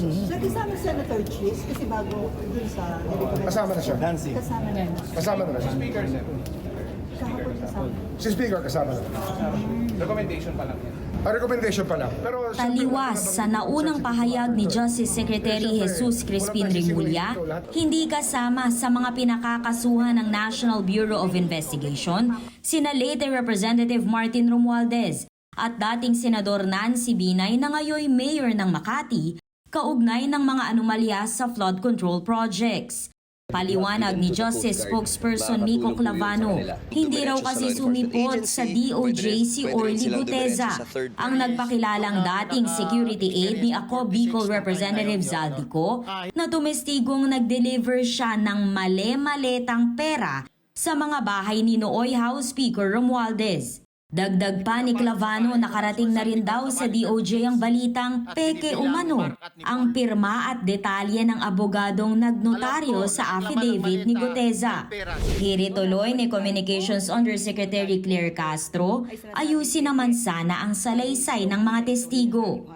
Sir, kasama si Senator Cheese kasi bago dun sa Kasama na siya. Nancy. Kasama na. Kasama na siya. Speaker, sir. Kahapon kasama. Si Speaker kasama na. Recommendation pa lang yan. A recommendation pa lang. Pero Taliwas sa naunang pahayag ni Justice Secretary Jesus Crispin Rimulya, hindi kasama sa mga pinakakasuhan ng National Bureau of Investigation sina late Representative Martin Romualdez at dating Senador Nancy Binay na ngayon mayor ng Makati, kaugnay ng mga anomalya sa flood control projects. Paliwanag ni Justice Spokesperson Miko Clavano, hindi raw kasi sumipot sa DOJ si Orly Guteza, ang nagpakilalang dating security aide ni ako Bicol Representative Zaldico na tumestigong nag-deliver siya ng male-maletang pera sa mga bahay ni Nooy House Speaker Romualdez. Dagdag pa ni Clavano nakarating na rin daw sa DOJ ang balitang peke umano ang pirma at detalye ng abogadong nagnotaryo sa affidavit ni Guteza. Hiri tuloy ni Communications Undersecretary Claire Castro, ayusin naman sana ang salaysay ng mga testigo.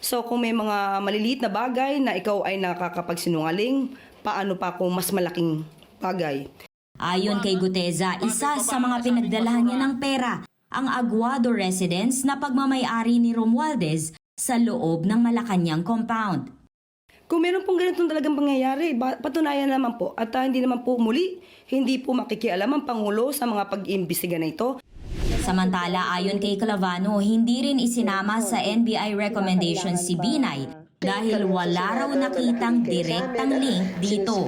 So kung may mga maliliit na bagay na ikaw ay nakakapagsinungaling, paano pa kung mas malaking bagay? Ayon kay Guteza, isa sa mga pinagdalahan niya ng pera ang Aguado residence na pagmamayari ni Romualdez sa loob ng Malacanang compound. Kung meron pong ganitong talagang pangyayari, patunayan naman po at ah, hindi naman po muli, hindi po makikialam ang Pangulo sa mga pag-iimbestiga na ito. Samantala, ayon kay Clavano, hindi rin isinama sa NBI recommendation si Binay dahil wala raw nakitang direktang link dito.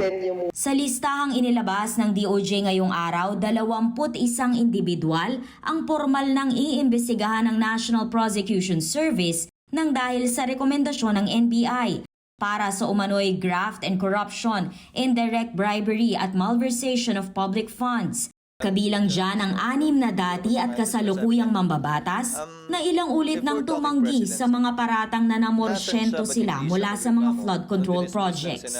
Sa listahang inilabas ng DOJ ngayong araw, 21 individual ang formal nang iimbestigahan ng National Prosecution Service nang dahil sa rekomendasyon ng NBI para sa umano'y graft and corruption, indirect bribery at malversation of public funds. Kabilang dyan ang anim na dati at kasalukuyang mambabatas na ilang ulit nang tumanggi sa mga paratang na namorsyento sila mula sa mga flood control projects.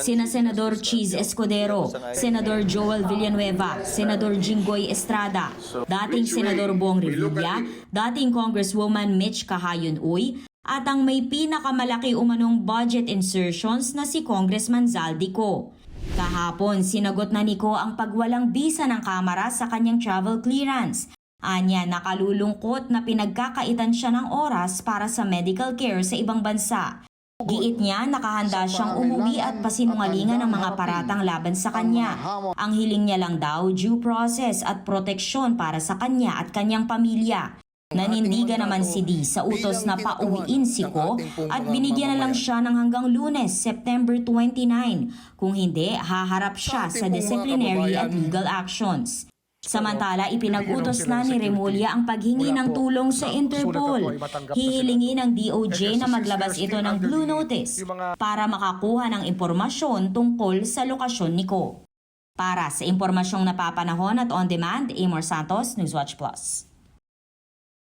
Sina Senador Cheese Escudero, Senador Joel Villanueva, Senador Jinggoy Estrada, dating Senador Bong Revilla, dating Congresswoman Mitch Kahayon Uy, at ang may pinakamalaki umanong budget insertions na si Congressman Zaldico. Kahapon, sinagot na ni Ko ang pagwalang bisa ng Kamara sa kanyang travel clearance. Anya, nakalulungkot na pinagkakaitan siya ng oras para sa medical care sa ibang bansa. Giit niya, nakahanda siyang umuwi at pasinungalingan ng mga paratang laban sa kanya. Ang hiling niya lang daw, due process at proteksyon para sa kanya at kanyang pamilya. Nanindigan naman si D sa utos na pauwiin si Ko at binigyan na lang siya ng hanggang lunes, September 29. Kung hindi, haharap siya sa disciplinary at legal actions. Samantala, ipinag-utos na ni Remulla ang paghingi ng tulong sa Interpol. Hihilingi ng DOJ na maglabas ito ng Blue Notice para makakuha ng impormasyon tungkol sa lokasyon ni Ko. Para sa impormasyong napapanahon at on-demand, Amor Santos, Newswatch Plus.